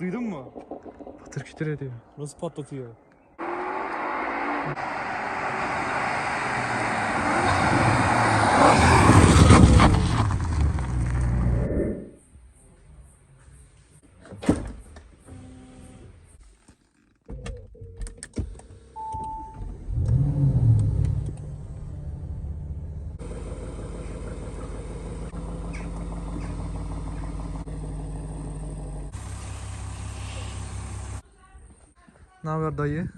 duydun mu? Patır kütür ediyor. Nasıl patlatıyor? Dayı?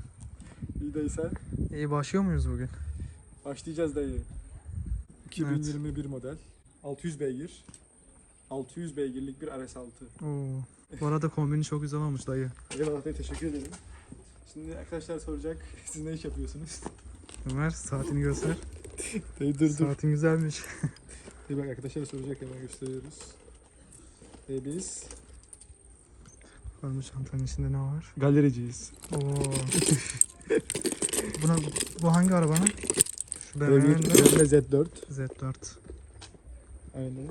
İyi dayı sen. İyi başlıyor muyuz bugün? Başlayacağız dayı. 2021 model. 600 beygir. 600 beygirlik bir RS6. Oo. Bu arada kombini çok güzel olmuş dayı. Eyvallah dayı teşekkür ederim. Şimdi arkadaşlar soracak siz ne iş yapıyorsunuz? Ömer saatini göster. Dayı dur Saatin güzelmiş. Bir bak arkadaşlar soracak hemen gösteriyoruz. Ve biz Bakalım çantanın içinde ne var? galericiyiz. Oo. Buna, bu hangi arabanın? Şu BMW'nin BMW Z4. Z4. Aynen.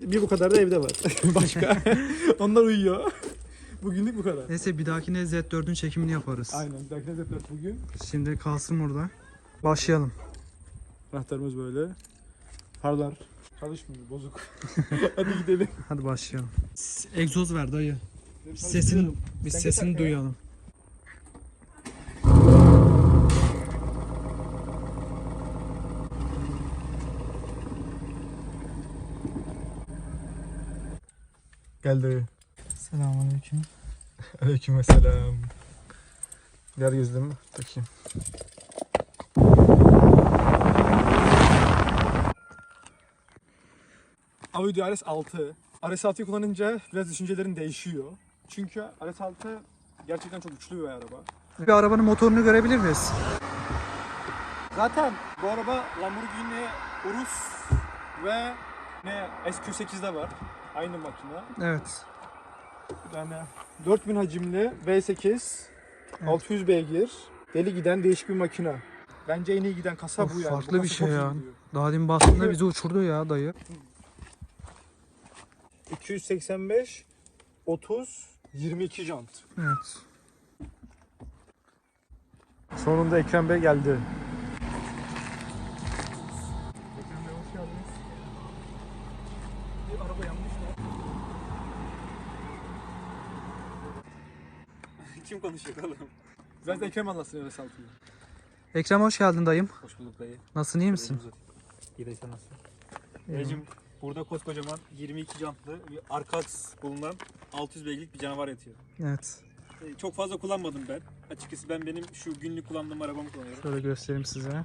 Bir bu kadar da evde var. Başka. Onlar uyuyor. Bugünlük bu kadar. Neyse bir dahakine Z4'ün çekimini yaparız. Aynen. Bir dahakine Z4 bugün. Şimdi kalsın burada. Başlayalım. Anahtarımız böyle. Farlar. Çalışmıyor. Bozuk. Hadi gidelim. Hadi başlayalım. Egzoz ver dayı. Sesini, biz Sen sesini arkaya. duyalım. Geldi. Selamünaleyküm. Aleykümselam. Ver gözlüğümü takayım. Audi RS6. RS6'yı kullanınca biraz düşüncelerin değişiyor. Çünkü RS6 gerçekten çok güçlü bir araba. Bir arabanın motorunu görebilir miyiz? Zaten bu araba Lamborghini Urus ve ne SQ8'de var. Aynı makine. Evet. Yani 4000 hacimli V8 Evet. 600 beygir deli giden değişik bir makine. Bence en iyi giden kasa Of, bu yani. Bu farklı bir kasa şey ya. Daha demin bastığında bizi uçurdu ya dayı. 285 30 22 jant. Evet. Sonunda Ekrem Bey geldi. Bir araba yanlış mı? Kim konuşuyor oğlum? Da Ekrem anlatsın öyle saltıyı. Ekrem hoş geldin dayım. Hoş bulduk dayı. Nasılsın iyi misin? İyi de sen nasılsın? Dayıcım burada koskocaman 22 jantlı bir arka aks bulunan 600 beygirlik bir canavar yatıyor. Evet. Ee, Çok fazla kullanmadım ben. Açıkçası ben benim şu günlük kullandığım arabamı kullanıyorum. Şöyle göstereyim size.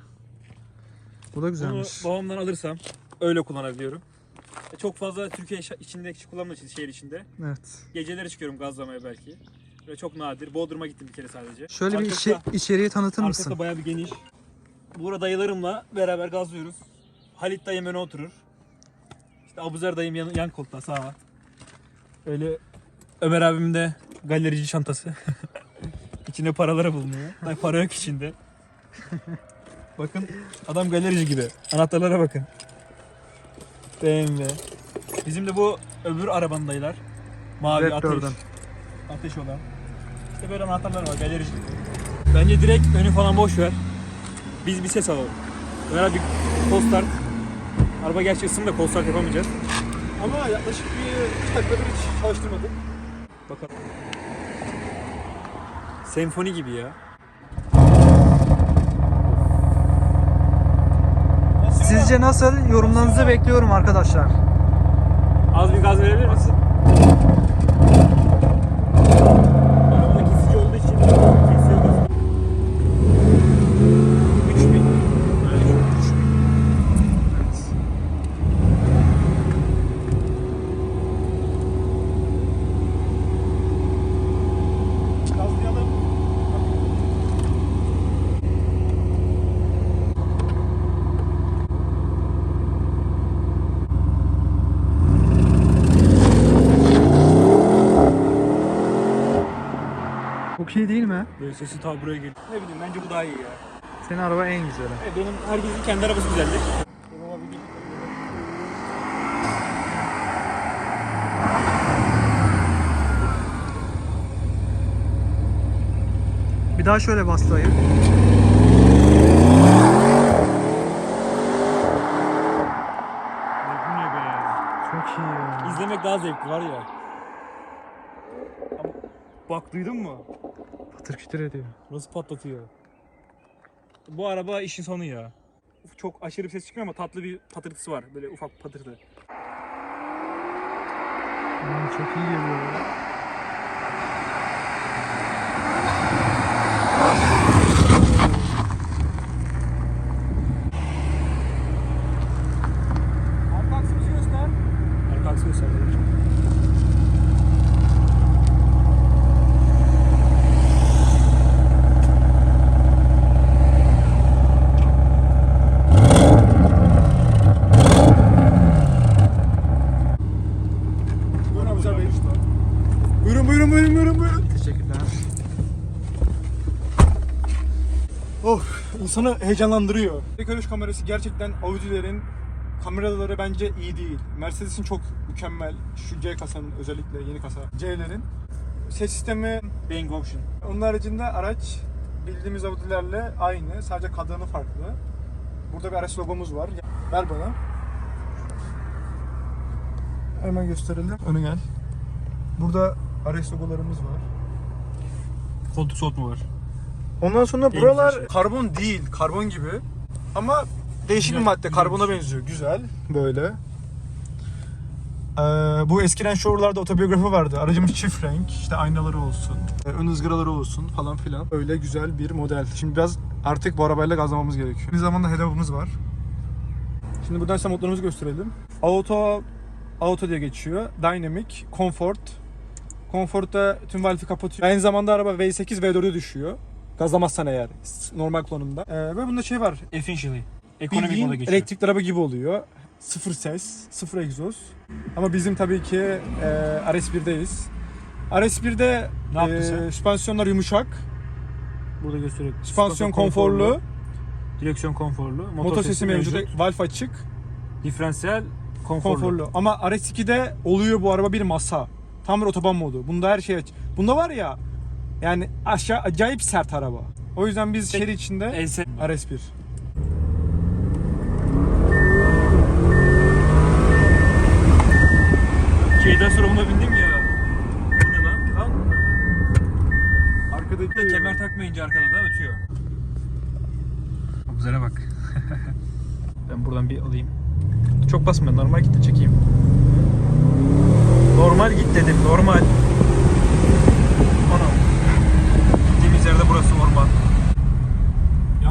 Bu da Bunu güzelmiş. babamdan alırsam öyle kullanabiliyorum. E, Çok fazla Türkiye şa- içinde hiç kullanmadığım için şehir içinde. Evet. Geceleri çıkıyorum gazlamaya belki. Ve çok nadir. Bodrum'a gittim bir kere sadece. Şöyle bir Arkası içe- da- içeriği tanıtır Arkası mısın? da bayağı bir geniş. Burada dayılarımla beraber gazlıyoruz. Halit dayım öne oturur. İşte Abuzer dayım yan, yan koltuğa sağa. Öyle Ömer abim de galerici çantası. içinde paraları bulunuyor. Dayı para yok içinde. bakın adam galerici gibi. Anahtarlara bakın. BMW. Bizim de bu öbür arabanın dayılar. Mavi ateş. Z4'ün. Ateş olan. İşte böyle anahtarlar var galerici. Bence direkt önü falan boş ver. Biz bir ses alalım. Ömer bir kol start. Araba gerçi ısındı da kol start yapamayacağız. Ama yaklaşık bir iki dakikadır hiç çalıştırmadık. Bakalım. Senfoni gibi ya. Sizce nasıl? Yorumlarınızı bekliyorum arkadaşlar. Az bir gaz verebilir misin? şey değil mi? Böyle sesi ta buraya geliyor. Ne bileyim bence bu daha iyi ya. Senin araba en güzeli. Evet benim herkesin kendi arabası güzeldi. Bir daha şöyle bastırayım. Çok iyi. İzlemek daha zevkli var ya. Bak duydun mu? Patır kütür ediyor. Nasıl patlatıyor? Bu araba işin sonu ya. Çok aşırı bir ses çıkmıyor ama tatlı bir patırtısı var. Böyle ufak patırtı. Aa, çok iyi geliyor ya. İnsanı heyecanlandırıyor. Görüş kamerası gerçekten Audi'lerin kameraları bence iyi değil. Mercedes'in çok mükemmel. Şu C kasanın özellikle yeni kasa C'lerin. Ses sistemi Bang Option. onun haricinde araç bildiğimiz Audi'lerle aynı. Sadece kadranı farklı. Burada bir araç logomuz var. Ver bana. Hemen gösterelim. Öne gel. Burada araç logolarımız var. Koltuk soğutma var. Ondan sonra buralar şey. karbon değil, karbon gibi. Ama değişik bir madde, karbona bir benziyor. Güzel, böyle. Ee, bu eskiden Shore'larda otobiyografi vardı. Aracımız çift renk, işte aynaları olsun, e, ön ızgaraları olsun falan filan. Öyle güzel bir model. Şimdi biraz artık bu arabayla gazlamamız gerekiyor. Aynı zamanda head-up'ımız var. Şimdi buradan size modlarımızı gösterelim. Auto, Auto diye geçiyor. Dynamic, Comfort. Comfort'ta tüm valfi kapatıyor. Aynı zamanda araba V8 V4'e düşüyor. Gazlamazsan eğer normal kullanımda. Ee, ve bunda şey var. Efficiently. Ekonomik Bildiğin moda geçiyor. elektrikli araba gibi oluyor. Sıfır ses, sıfır egzoz. Ama bizim tabii ki e, RS1'deyiz. RS1'de Ne yaptın e, sen? süspansiyonlar yumuşak, Burada gösteriyor. süspansiyon konforlu, Direksiyon konforlu. motor, sesi mevcut, valf açık, Diferansiyel konforlu. konforlu. Ama RS2'de oluyor bu araba bir masa. Tam bir otoban modu. Bunda her şey aç. Bunda var ya yani aşağı acayip sert araba. O yüzden biz şehir içinde ES. RS1. Şeyden sonra buna bindim ya. Bu ne lan? Lan. Arkadaki Kemer takmayınca arkada da ötüyor. Güzele bak. ben buradan bir alayım. Çok basma normal git de çekeyim. Normal git dedim normal.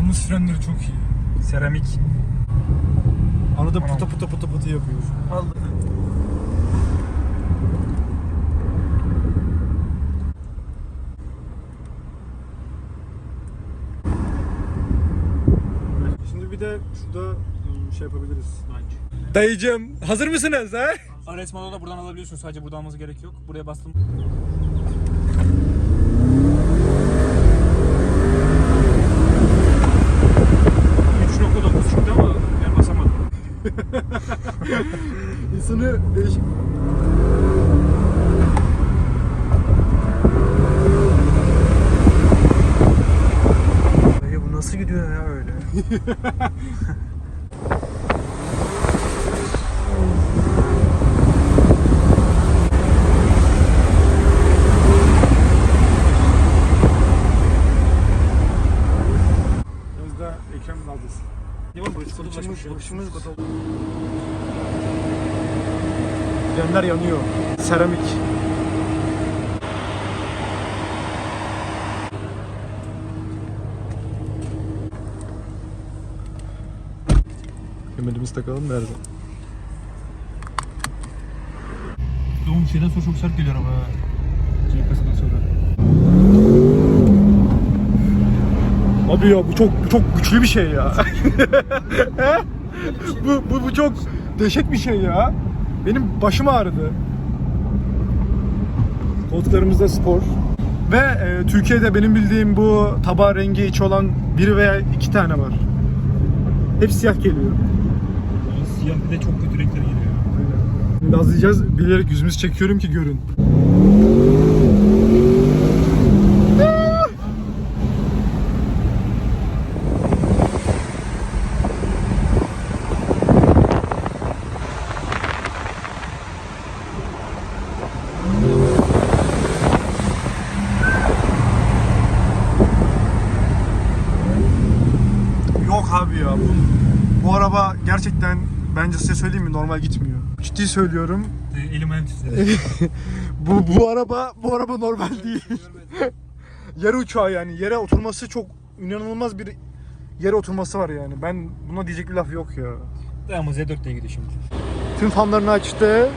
Yalnız frenleri çok iyi. Seramik. Arada Anam. pıtı pıtı pıtı pıtı yapıyor. Aldı. Şimdi bir de şurada ım, şey yapabiliriz. Dayıcım hazır mısınız ha? Ares Mono'da da buradan alabiliyorsun. Sadece buradan almanıza gerek yok. Buraya bastım. İnsanı değişik... Bu nasıl gidiyor ya öyle? Ekran radyosu. Ne var burası? Kodu Başımız, başmış. başımız Yanlar yanıyor. Seramik. Kemerimizi takalım nerede? Doğum şeyden sonra çok sert geliyor ama. CK'sından sonra. Abi ya bu çok bu çok güçlü bir şey ya. Bu, bu bu çok dehşet bir şey ya. Benim başım ağrıdı. Koltuklarımızda spor. Ve e, Türkiye'de benim bildiğim bu tabağı rengi içi olan biri veya iki tane var. Hep siyah geliyor. Yani siyah bir de çok kötü renkler geliyor. Gazlayacağız. Bilerek yüzümüzü çekiyorum ki görün. söyleyeyim mi? Normal gitmiyor. Ciddi söylüyorum. Elim ayağım titredi. Bu bu araba bu araba normal değil. Yere uçağı yani. Yere oturması çok inanılmaz bir yere oturması var yani. Ben buna diyecek bir laf yok ya. Ama Z4 diye gidiyor şimdi. Tüm fanlarını açtı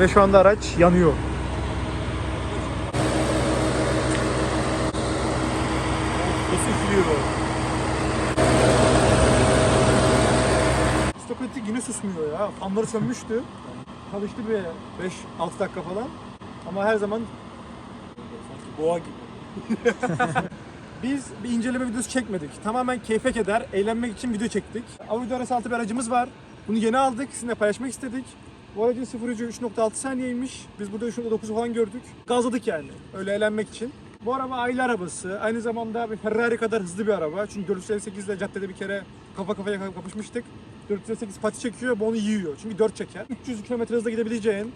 ve şu anda araç yanıyor. Nasıl üflüyor? Ettik yine susmuyor ya. Fanları sönmüştü. Çalıştı bir 5-6 dakika falan. Ama her zaman Boğa gibi. Biz bir inceleme videosu çekmedik. Tamamen keyfe keder, eğlenmek için video çektik. Audi RS6 bir aracımız var. Bunu yeni aldık, sizinle paylaşmak istedik. Bu aracın 0 hızı 3.6 saniyeymiş. Biz burada 3.9 falan gördük. Gazladık yani, öyle eğlenmek için. Bu araba aile arabası. Aynı zamanda bir Ferrari kadar hızlı bir araba. Çünkü 458 ile caddede bir kere kafa kafaya kapışmıştık. 458 pati çekiyor, bu onu yiyor. Çünkü 4 çeker. 300 km hızla gidebileceğin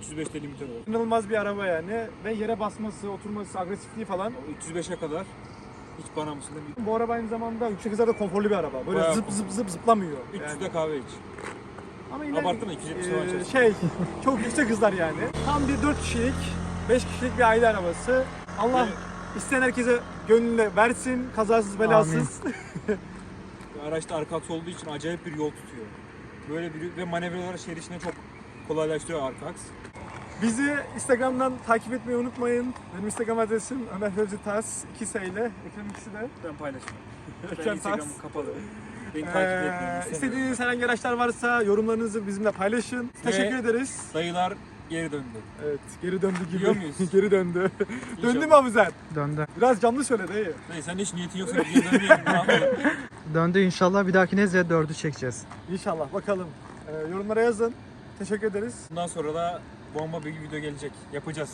305 de limiter var. inanılmaz bir araba yani. Ve yere basması, oturması, agresifliği falan 305'e kadar hiç bana mısın değil. Bu araba aynı zamanda yüksek hızlarda konforlu bir araba. Böyle Bayağı zıp zıp zıp zıplamıyor. 300'de kahve iç. Ama yine Abarttın 270 falan eee, çalışıyor. şey çok yüksek hızlar yani. Tam bir 4 kişilik, 5 kişilik bir aile arabası. Allah isteyen herkese gönlüne versin, kazasız belasız. Araçta arka aks olduğu için acayip bir yol tutuyor. Böyle bir ve manevralar şehir içinde çok kolaylaştırıyor arka aks. Bizi Instagram'dan takip etmeyi unutmayın. Benim Instagram adresim Ömer Fevzi Tas 2 S ile. Ekrem ikisi de. Ben paylaşmam. Ekrem Tas. Instagram'ım kapalı. Beni takip Ee, etmeyin. istemiyorum. istediğiniz herhangi araçlar varsa yorumlarınızı bizimle paylaşın. Teşekkür ederiz. Dayılar geri döndü. Evet, geri döndü gibi. Biliyor muyuz? geri döndü. döndü mü. Abuzer? Döndü. Biraz canlı söyle dayı. Dayı sen hiç niyetin yoksa geri dönmeyelim. Döndü inşallah bir dahakine Z4'ü çekeceğiz. İnşallah bakalım. Ee, yorumlara yazın. Teşekkür ederiz. Bundan sonra da bomba bir video gelecek. Yapacağız.